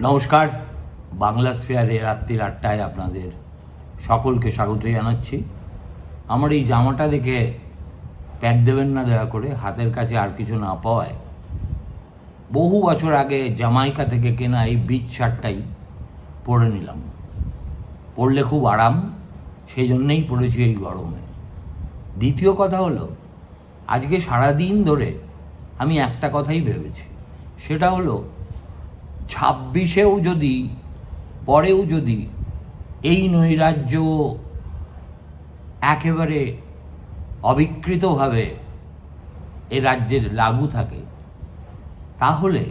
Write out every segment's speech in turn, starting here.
নমস্কার, বাংলা স্ফেয়ারে রাত্রির আটটায় আপনাদের সকলকে স্বাগত জানাচ্ছি। আমার এই জামাটা দেখে প্যাক দেবেন না দয়া করে, হাতের কাছে আর কিছু না পাওয়ায়। বহু বছর আগে জামাইকা থেকে কেনা এই বিচ শার্টটাই পরে নিলাম। পরলে খুব আরাম, সেই জন্যেই পরেছি এই গরমে। দ্বিতীয় কথা হলো, আজকে সারা দিন ধরে আমি একটা কথাই ভেবেছি, সেটা হলো ছাব্বিশেও যদি, পরেও যদি এই নৈরাজ্য একেবারে অবিকৃতভাবে এ রাজ্যের লাগু থাকে, তাহলে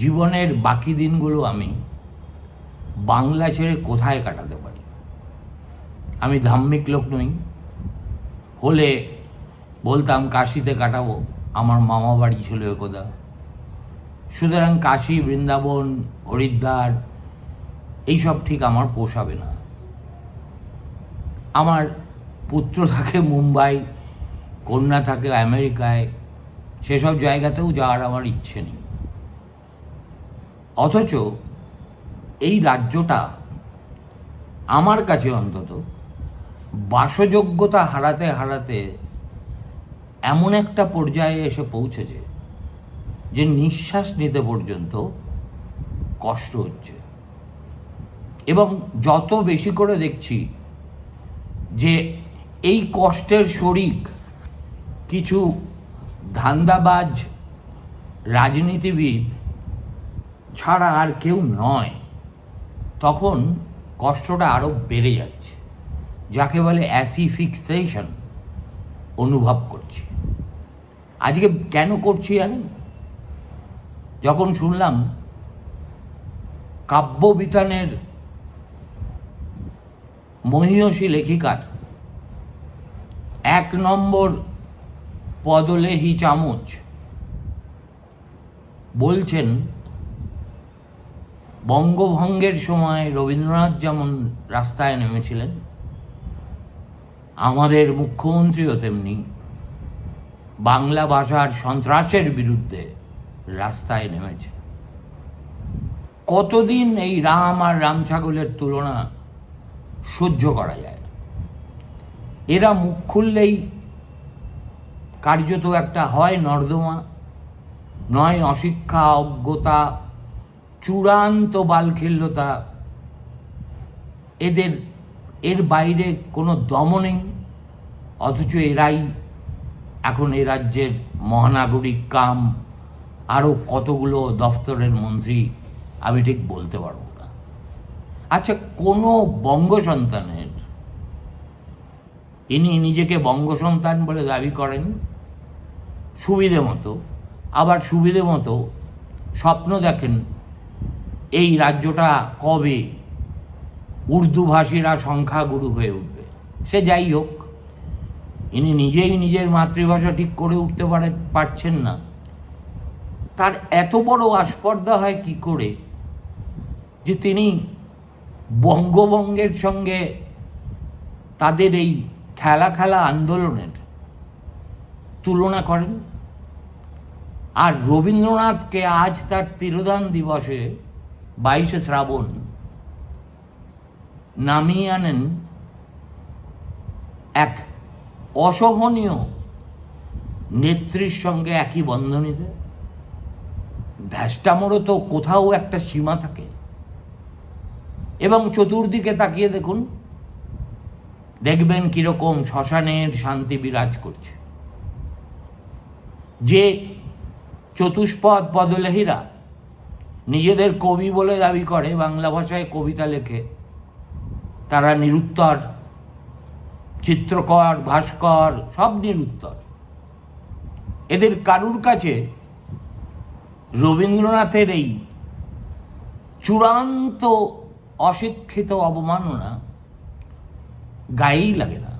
জীবনের বাকি দিনগুলো আমি বাংলা ছেড়ে কোথায় কাটাতে পারি? আমি ধাম্মিক লোক নই, হলে বলতাম কাশিতে কাটাবো, আমার মামা বাড়ি ছিল একদা। সুতরাং কাশী, বৃন্দাবন, হরিদ্বার, এইসব ঠিক আমার পোষাবে না। আমার পুত্র থাকে মুম্বাই, কন্যা থাকে আমেরিকায়, সেসব জায়গাতেও যাওয়ার আমার ইচ্ছে নেই। অথচ এই রাজ্যটা আমার কাছে অন্তত বাসযোগ্যতা হারাতে হারাতে এমন একটা পর্যায়ে এসে পৌঁছেছে যে নিঃশ্বাস নিতে পর্যন্ত কষ্ট হচ্ছে। এবং যত বেশি করে দেখছি যে এই কষ্টের শরিক কিছু ধান্দাবাজ রাজনীতিবিদ ছাড়া আর কেউ নয়, তখন কষ্টটা আরও বেড়ে যাচ্ছে, যাকে বলে অ্যাসিফিক্সেশন অনুভব করছি। আজকে কেন করছি জানেন? যখন শুনলাম কাব্যবিতানের মহিয়সী লেখিকার এক নম্বর পদলেহি চামচ বলছেন, বঙ্গভঙ্গের সময় রবীন্দ্রনাথ যেমন রাস্তায় নেমেছিলেন, আমাদের মুখ্যমন্ত্রীও তেমনি বাংলা ভাষার সন্ত্রাসের বিরুদ্ধে রাস্তায় নেমেছে। কতদিন এই রাম আর রাম ছাগলের তুলনা সহ্য করা যায়? এরা মুখ খুললেই কার্যত একটা হয় নর্দমা, নয় অশিক্ষা, অজ্ঞতা, চূড়ান্ত বালখিল্যতা। এদের, এর বাইরে কোনো দম নেই, অথচ এরাই এখন এ রাজ্যের মহানাগরিক কাম আরও কতগুলো দফতরের মন্ত্রী আমি ঠিক বলতে পারব না। আচ্ছা কোনো বঙ্গ সন্তানের, ইনি নিজেকে বঙ্গ সন্তান বলে দাবি করেন, সুবিধে মতো, আবার সুবিধে মতো স্বপ্ন দেখেন, এই রাজ্যটা কবে উর্দুভাষীরা সংখ্যাগুরু হয়ে উঠবে? সে যাই হোক, ইনি নিজেই নিজের মাতৃভাষা ঠিক করে উঠতে পারে, পারছেন না। তার এত বড় আস্পর্ধা হয় কি করে? যে তিনি বঙ্গবঙ্গের সঙ্গে তাদের এই খেলা খেলা আন্দোলনের তুলনা করেন। আর রবীন্দ্রনাথকে আজ তার তিরোধান দিবসে বাইশে শ্রাবণ নামিয়ে আনেন এক অসহনীয় নেত্রীর সঙ্গে একই বন্ধনীতে। ধ্যাসটামোরও তো কোথাও একটা সীমা থাকে। এবং চতুর্দিকে তাকিয়ে দেখুন, দেখবেন কীরকম শ্মশানের শান্তি বিরাজ করছে। যে চতুষ্পদ পদলেহীরা নিজেদের কবি বলে দাবি করে, বাংলা ভাষায় কবিতা লেখে, তারা নিরুত্তর, চিত্রকর, ভাস্কর, সব নিরুত্তর। এদের কারুর কাছে রবীন্দ্রনাথের এই চূড়ান্ত অশিক্ষিত অবমাননা গায়েই লাগে না।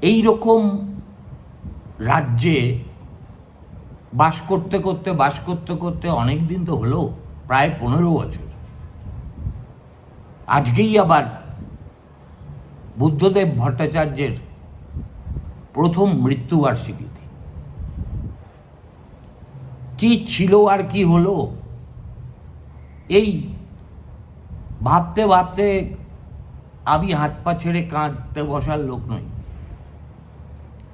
এই রকম রাজ্যে বাস করতে করতে, বাস করতে করতে অনেক দিন তো হলো, প্রায় পনেরো বছর। আজকেই আবার বুদ্ধদেব ভট্টাচার্যের প্রথম মৃত্যুবার্ষিকী। কি ছিল আর কি হলো? এই ভাবতে ভাবতে আমি হাত পা ছেড়ে কাঁদতে বসার লোক নই।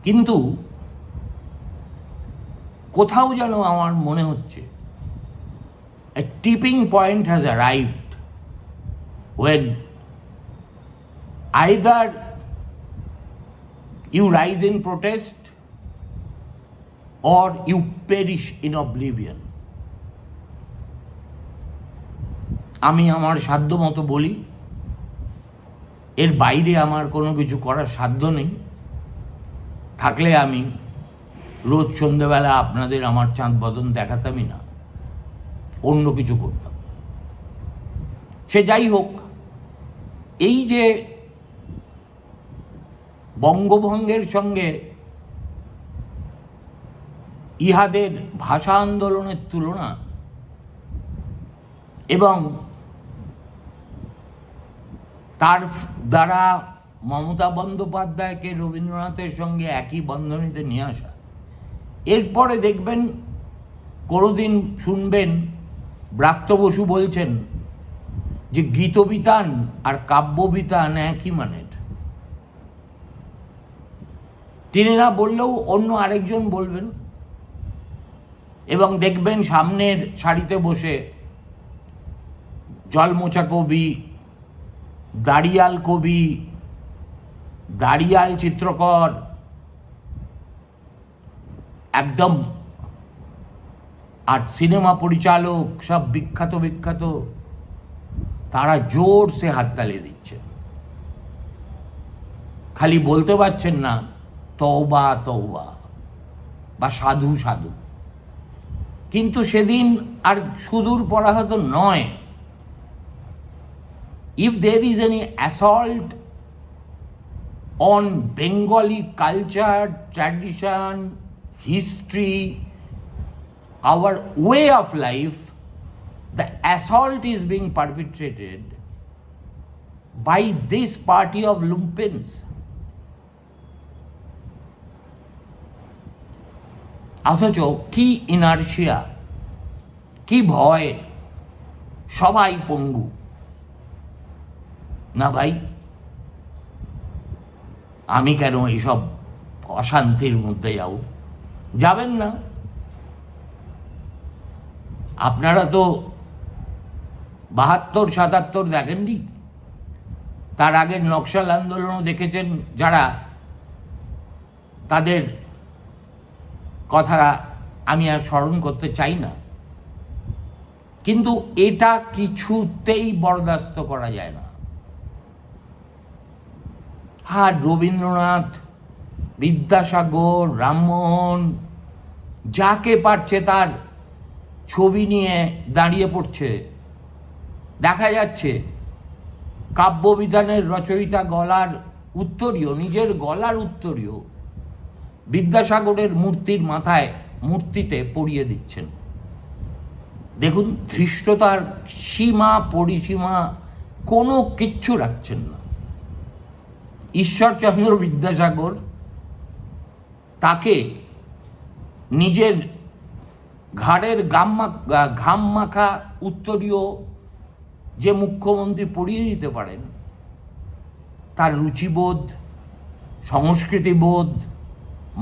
কিন্তু কোথাও যেন আমার মনে হচ্ছে, a tipping point has arrived when either you rise in protest or you perish in oblivion. আমি আমার সাধ্য মতো বলি, এর বাইরে আমার কোনো কিছু করার সাধ্য নেই থাকলে আমি রোজ সন্ধেবেলা আপনাদের আমার চাঁদ বদন দেখাতামই না, অন্য কিছু করতাম সে যাই হোক, এই যে বঙ্গভঙ্গের সঙ্গে ইহাদের ভাষা আন্দোলনের তুলনা এবং তার দ্বারা মমতা বন্দ্যোপাধ্যায়কে রবীন্দ্রনাথের সঙ্গে একই বন্ধনীতে নিয়ে আসা। এরপরে দেখবেন, কোনোদিন শুনবেন, ব্রাত্য বসু বলছেন যে গীতবিতান আর কাব্যবিতান একই মানের। তিনি না বললেও অন্য আরেকজন বলবেন এবং দেখবেন সামনের সারিতে বসে জলমোচা কবি, দাড়িয়াল কবি, দাড়িয়াল চিত্রকর, একদম আর সিনেমা পরিচালক, সব বিখ্যাত বিখ্যাত, তারা জোর সে হাততালি দিচ্ছে। খালি বলতে পারছেন না, তওবা তওবা, বা সাধু সাধু। কিন্তু সেদিন আর সুদূর পরাহত নয়। If there is any assault on Bengali culture tradition history our way of life the assault is being perpetrated by this party of lumpens অথচ কি ইনার্শিয়া কি ভয়, সবাই পঙ্গু। না ভাই, আমি কেন এইসব অশান্তির মধ্যে যাব? যাবেন না। আপনারা তো বাহাত্তর, সাতাত্তর দেখেননি? তার আগের নকশাল আন্দোলনও দেখেছেন যারা? তাদের কথা আমি আর স্মরণ করতে চাই না। কিন্তু এটা কিছুতেই বরদাস্ত করা যায় না। আর রবীন্দ্রনাথ, বিদ্যাসাগর, রামমোহন যাকে পারছে তার ছবি নিয়ে দাঁড়িয়ে পড়ছে। দেখা যাচ্ছে কাব্যবিধানের রচয়িতা গলার উত্তরীয়, নিজের গলার উত্তরীয় বিদ্যাসাগরের মূর্তির মাথায় মূর্তিতে পরিয়ে দিচ্ছেন। দেখুন, ধৃষ্টতার সীমা, পরিসীমা কোনো কিচ্ছু রাখছেন না। ঈশ্বরচন্দ্র বিদ্যাসাগর তাকে নিজের ঘাড়ের গাম্মা ঘাম মাখা উত্তরীয় যে মুখ্যমন্ত্রী পড়িয়ে দিতে পারেন, তার রুচিবোধ, সংস্কৃতিবোধ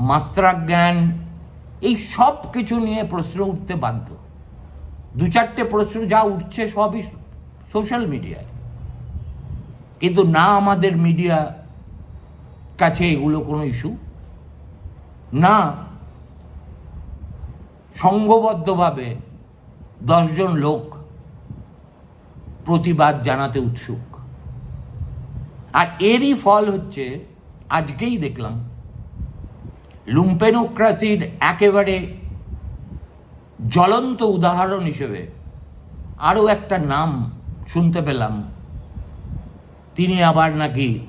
মাত্রাজ্ঞান, এই সব কিছু নিয়ে প্রশ্ন উঠতে বাধ্য। দু চারটে প্রশ্ন যা উঠছে সবই সোশ্যাল মিডিয়ায় কিন্তু না আমাদের মিডিয়া কাছে এগুলো কোনো ইস্যু না সংঘবদ্ধভাবে দশজন লোক প্রতিবাদ জানাতে উৎসুক। আর এরই ফল হচ্ছে, আজকেই দেখলাম লুম্পেনোক্রাসির একেবারে জ্বলন্ত উদাহরণ হিসেবে আরও একটা নাম শুনতে পেলাম। তিনি আবার নাকি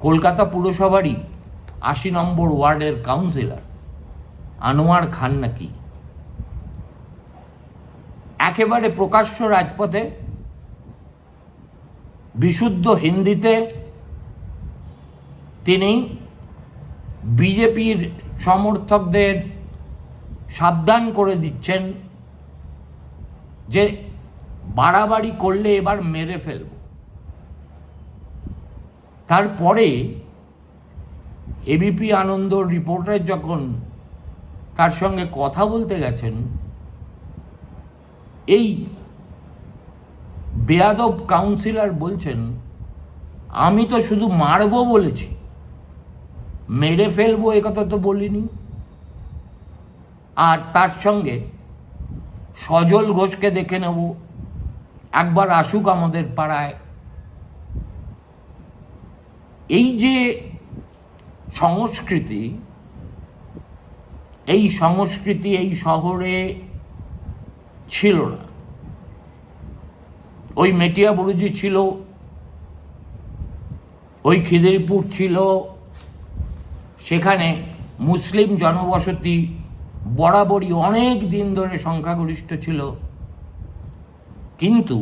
কলকাতা পুরসভারই আশি নম্বর ওয়ার্ডের কাউন্সিলর। আনোয়ার খান নাকি। একেবারে প্রকাশ্য রাজপথে বিশুদ্ধ হিন্দিতে তিনি বিজেপির সমর্থকদের সাবধান করে দিচ্ছেন যে বাড়াবাড়ি করলে এবার মেরে ফেলব। তারপরে এবিপি আনন্দ রিপোর্টার যখন তার সঙ্গে কথা বলতে গেছেন, এই বেয়াদব কাউন্সিলর বলছেন, আমি তো শুধু মারবো বলেছি। মেরে ফেলব এ কথা তো বলিনি। আর তার সঙ্গে সজল ঘোষকে দেখে নেব। একবার আসুক আমাদের পাড়ায়। এই যে সংস্কৃতি, এই সংস্কৃতি এই শহরে ছিল না। ওই মেটিয়া বুরুজি ছিল, ওই খিদিরপুর ছিল সেখানে মুসলিম জনবসতি বরাবরই অনেক দিন ধরে সংখ্যাগরিষ্ঠ ছিল। কিন্তু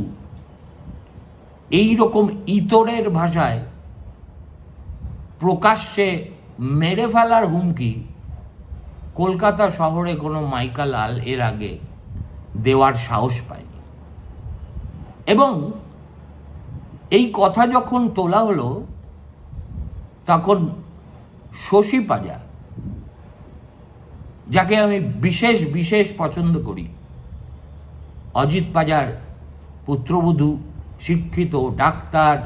এই রকম ইতরের ভাষায় প্রকাশ্যে মেরে ফেলার হুমকি কলকাতা শহরে কোনো মাইকা লাল এর আগে দেওয়ার সাহস পায়নি। এবং এই কথা যখন তোলা হলো, তখন শশী পাজা, যাকে আমি বিশেষ বিশেষ পছন্দ করি। অজিত পাজার পুত্রবধূ, শিক্ষিত, ডাক্তার।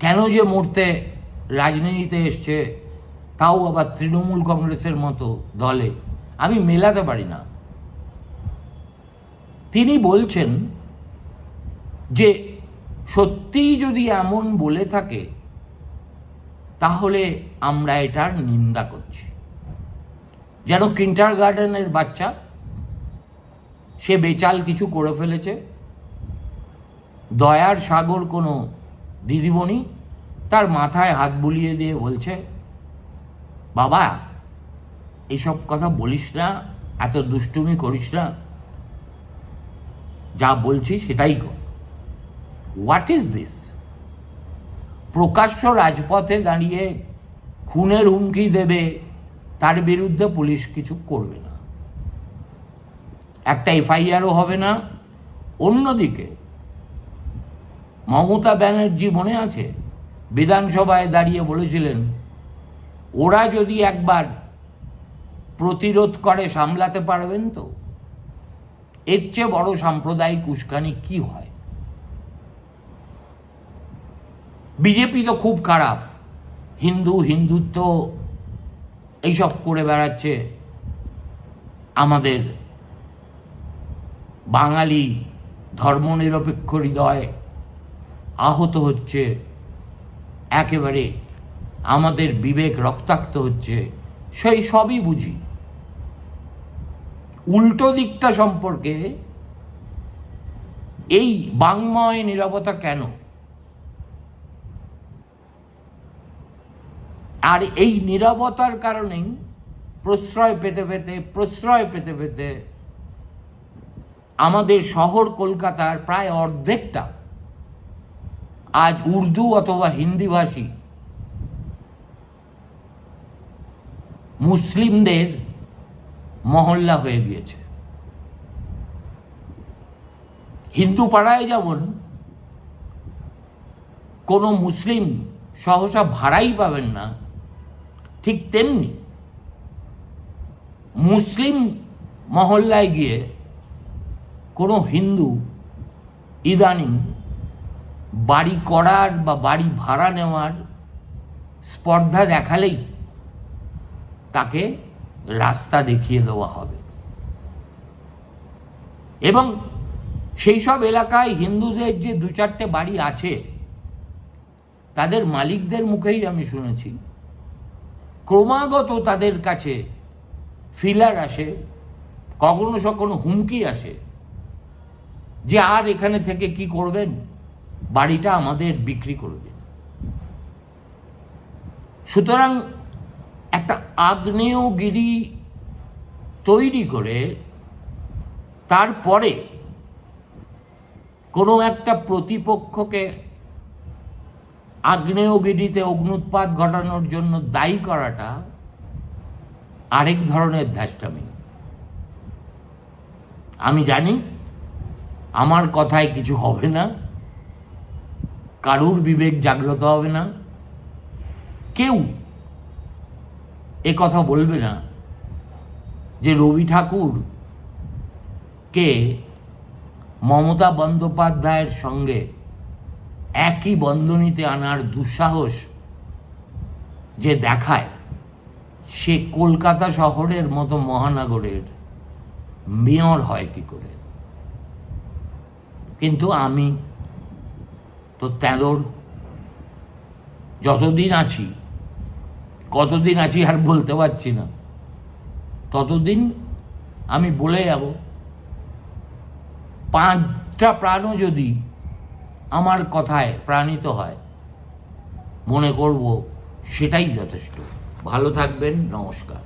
কেন যে মরতে রাজনীতিতে এসছে, তাও আবার তৃণমূল কংগ্রেসের মতো দলে। আমি মেলাতে পারি না। তিনি বলছেন যে, সত্যিই যদি এমন বলে থাকে তাহলে আমরা এটার নিন্দা করছি। যেন কিন্টার গার্ডেনের বাচ্চা, সে বেচাল কিছু করে ফেলেছে, দয়ার সাগর কোনো দিদিমণি তার মাথায় হাত বুলিয়ে দিয়ে বলছে, বাবা, এসব কথা বলিস না, এত দুষ্টুমি করিস না। যা বলছি সেটাই কর। হোয়াট ইজ দিস প্রকাশ্য রাজপথে দাঁড়িয়ে খুনের হুমকি দেবে, তার বিরুদ্ধে পুলিশ কিছু করবে না। একটা এফআইআরও হবে না। অন্যদিকে, মমতা ব্যানার্জি মনে আছে? বিধানসভায় দাঁড়িয়ে বলেছিলেন, ওরা যদি একবার প্রতিরোধ করে সামলাতে পারবেন তো? এর চেয়ে বড় সাম্প্রদায়িক উস্কানি কি হয়? বিজেপি তো খুব খারাপ। হিন্দু, হিন্দুত্ব এইসব করে বেড়াচ্ছে। আমাদের বাঙালি ধর্মনিরপেক্ষ হৃদয় আহত হচ্ছে। একেবারে আমাদের বিবেক রক্তাক্ত হচ্ছে। সেই সবই বুঝি। উল্টো দিকটা সম্পর্কে এই বাংময় নিরবতা কেন? আর এই নিরবতার কারণেই প্রশ্রয় পেতে পেতে, প্রশ্রয় পেতে পেতে আমাদের শহর কলকাতার প্রায় অর্ধেকটা আজ উর্দু অথবা হিন্দিভাষী মুসলিমদের মহল্লা হয়ে গিয়েছে। হিন্দু পাড়ায় যেমন কোনো মুসলিম সহসা ভাড়াই পাবেন না ঠিক তেমনি মুসলিম মহল্লায় গিয়ে কোনো হিন্দু ইদানিং বাড়ি করার বা বাড়ি ভাড়া নেওয়ার স্পর্ধা দেখালেই তাকে রাস্তা দেখিয়ে দেওয়া হবে। এবং সেই সব এলাকায় হিন্দুদের যে দু চারটে বাড়ি আছে, তাদের মালিকদের মুখেই আমি শুনেছি। ক্রমাগত তাদের কাছে ফিলার আসে, কখনো সখনো হুমকি আসে যে আর এখানে থেকে কি করবেন? বাড়িটা আমাদের বিক্রি করে দিন। সুতরাং একটা আগ্নেয়গিরি তৈরি করে তারপরে কোনো একটা প্রতিপক্ষকে আগ্নেয়গিরিতে অগ্নুৎপাত ঘটানোর জন্য দায়ী করাটা আরেক ধরনের ধ্যাসটামি আমি জানি আমার কথায় কিছু হবে না, কারুর বিবেক জাগ্রত হবে না, কেউ এ কথা বলবে না যে রবি ঠাকুর কে মমতা বন্দ্যোপাধ্যায়ের সঙ্গে একই বন্ধনীতে আনার দুঃসাহস যে দেখায়, সে কলকাতা শহরের মতো মহানগরের মেয়র হয় কি করে? কিন্তু আমি তো তেঁদর, যতদিন আছি, কতদিন আছি আর বলতে পারছি না, ততদিন আমি বলে যাব। পাঁচটা প্রাণও যদি আমার কথায় প্রাণিত হয়। মনে করব সেটাই যথেষ্ট। ভালো থাকবেন নমস্কার।